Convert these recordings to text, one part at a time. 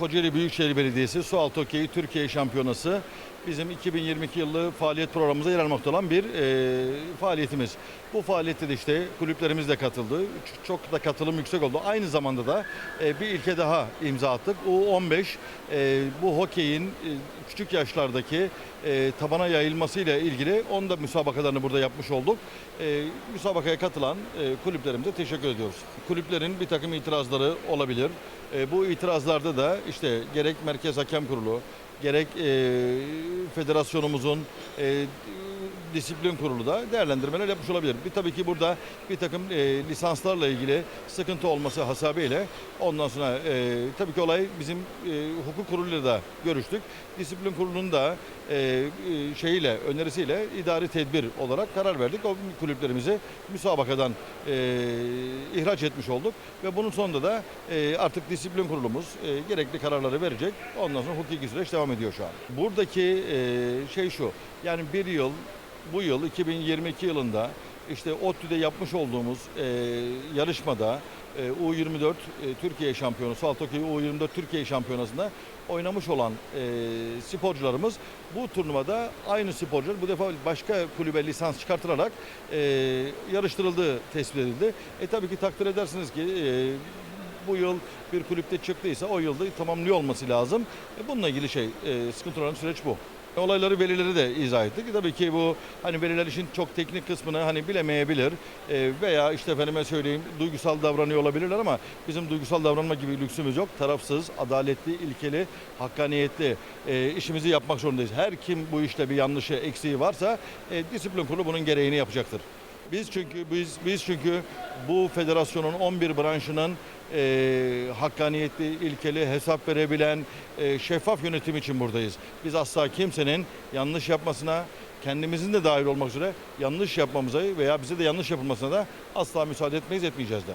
Kocaeli Büyükşehir Belediyesi Sualtı Hokeyi Türkiye Şampiyonası bizim 2022 yılı faaliyet programımıza yer almakta olan bir e, faaliyetimiz. Bu faaliyette de işte kulüplerimiz de katıldı. Çok da katılım yüksek oldu. Aynı zamanda da e, bir ilke daha imza attık. U15 e, bu hokeyin e, küçük yaşlardaki e, tabana yayılmasıyla ilgili onu da müsabakalarını burada yapmış olduk. E, müsabakaya katılan e, kulüplerimize teşekkür ediyoruz. Kulüplerin bir takım itirazları olabilir. E, bu itirazlarda da işte gerek Merkez Hakem Kurulu, gerek e, federasyonumuzun e, disiplin kurulu da değerlendirmeler yapmış olabilir. Bir tabii ki burada bir takım e, lisanslarla ilgili sıkıntı olması hasabiyle ondan sonra e, tabii ki olay bizim e, hukuk kuruluyla da görüştük. Disiplin kurulunun da e, e, şeyiyle önerisiyle idari tedbir olarak karar verdik. O kulüplerimizi müsabakadan e, ihraç etmiş olduk ve bunun sonunda da e, artık disiplin kurulumuz e, gerekli kararları verecek. Ondan sonra hukuki süreç devam ediyor şu an. Buradaki e, şey şu. Yani bir yıl bu yıl 2022 yılında işte ODTÜ'de yapmış olduğumuz e, yarışmada e, U24 e, Türkiye şampiyonu, Saltoki U24 Türkiye şampiyonasında oynamış olan e, sporcularımız bu turnuvada aynı sporcular bu defa başka kulübe lisans çıkartılarak e, yarıştırıldığı tespit edildi. E tabii ki takdir edersiniz ki e, bu yıl bir kulüpte çıktıysa o yılda tamamlıyor olması lazım. E, bununla ilgili şey e, sıkıntı olan süreç bu. Olayları velileri de izah ettik. Tabii ki bu hani veliler işin çok teknik kısmını hani bilemeyebilir E, veya işte efendime söyleyeyim duygusal davranıyor olabilirler ama bizim duygusal davranma gibi lüksümüz yok. Tarafsız, adaletli, ilkeli, hakkaniyetli e, işimizi yapmak zorundayız. Her kim bu işte bir yanlışı, eksiği varsa e, disiplin kurulu bunun gereğini yapacaktır. Biz çünkü biz biz çünkü bu federasyonun 11 branşının e, hakkaniyetli, ilkeli, hesap verebilen, e, şeffaf yönetim için buradayız. Biz asla kimsenin yanlış yapmasına, kendimizin de dahil olmak üzere yanlış yapmamıza veya bize de yanlış yapılmasına da asla müsaade etmeyiz, etmeyeceğiz de.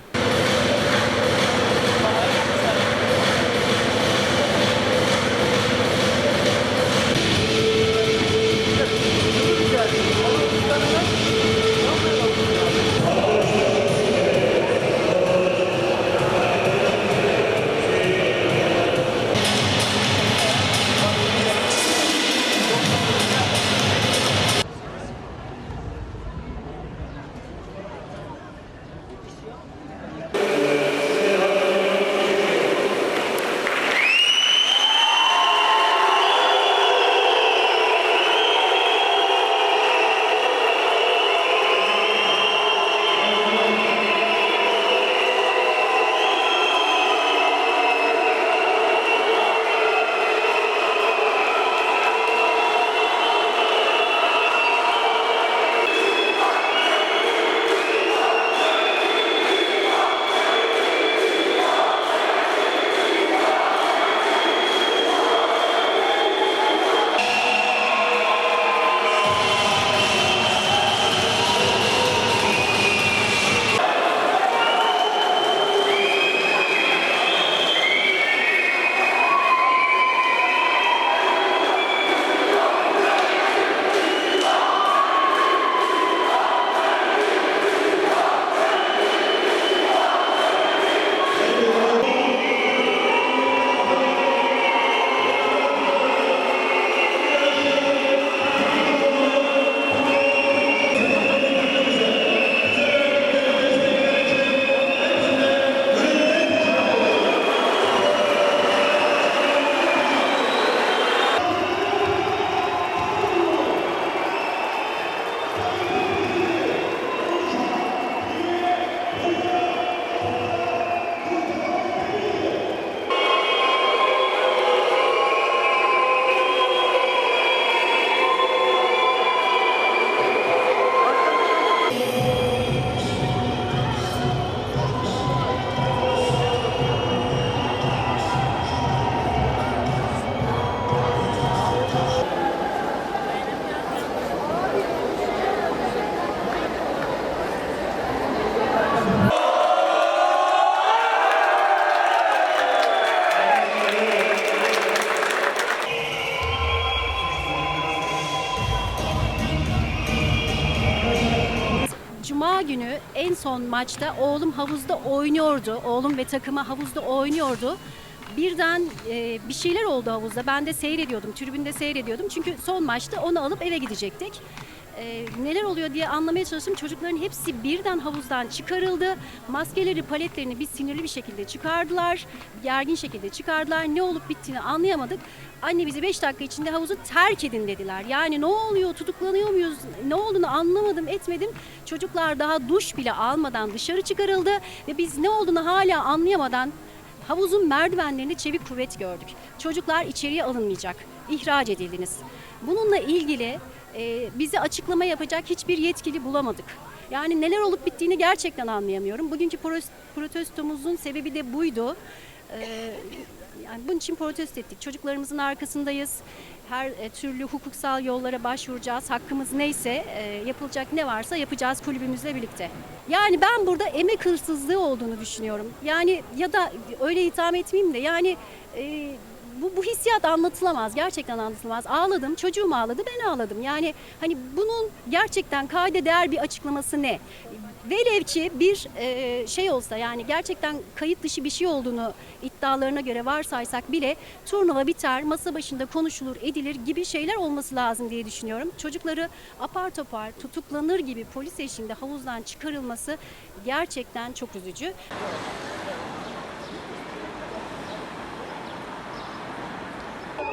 Cuma günü en son maçta oğlum havuzda oynuyordu. Oğlum ve takımı havuzda oynuyordu. birden e, bir şeyler oldu havuzda. Ben de seyrediyordum, tribünde seyrediyordum. Çünkü son maçta onu alıp eve gidecektik. E, neler oluyor diye anlamaya çalıştım. Çocukların hepsi birden havuzdan çıkarıldı. Maskeleri, paletlerini bir sinirli bir şekilde çıkardılar. Gergin şekilde çıkardılar. Ne olup bittiğini anlayamadık. Anne bize 5 dakika içinde havuzu terk edin dediler. Yani ne oluyor, tutuklanıyor muyuz, ne olduğunu anlamadım, etmedim. Çocuklar daha duş bile almadan dışarı çıkarıldı ve biz ne olduğunu hala anlayamadan havuzun merdivenlerinde çevik kuvvet gördük. Çocuklar içeriye alınmayacak, ihraç edildiniz. Bununla ilgili e, bize açıklama yapacak hiçbir yetkili bulamadık. Yani neler olup bittiğini gerçekten anlayamıyorum. Bugünkü protestomuzun sebebi de buydu. Ee, yani bunun için protesto ettik. Çocuklarımızın arkasındayız. Her e, türlü hukuksal yollara başvuracağız. Hakkımız neyse e, yapılacak ne varsa yapacağız kulübümüzle birlikte. Yani ben burada emek hırsızlığı olduğunu düşünüyorum. Yani ya da öyle itham etmeyeyim de yani e, bu, bu hissiyat anlatılamaz. Gerçekten anlatılamaz. Ağladım, çocuğum ağladı, ben ağladım. Yani hani bunun gerçekten kayda değer bir açıklaması ne? Velev ki bir e, şey olsa yani gerçekten kayıt dışı bir şey olduğunu iddialarına göre varsaysak bile turnuva biter, masa başında konuşulur, edilir gibi şeyler olması lazım diye düşünüyorum. Çocukları apar topar tutuklanır gibi polis eşliğinde havuzdan çıkarılması gerçekten çok üzücü.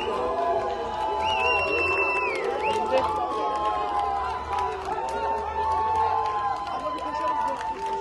Lord.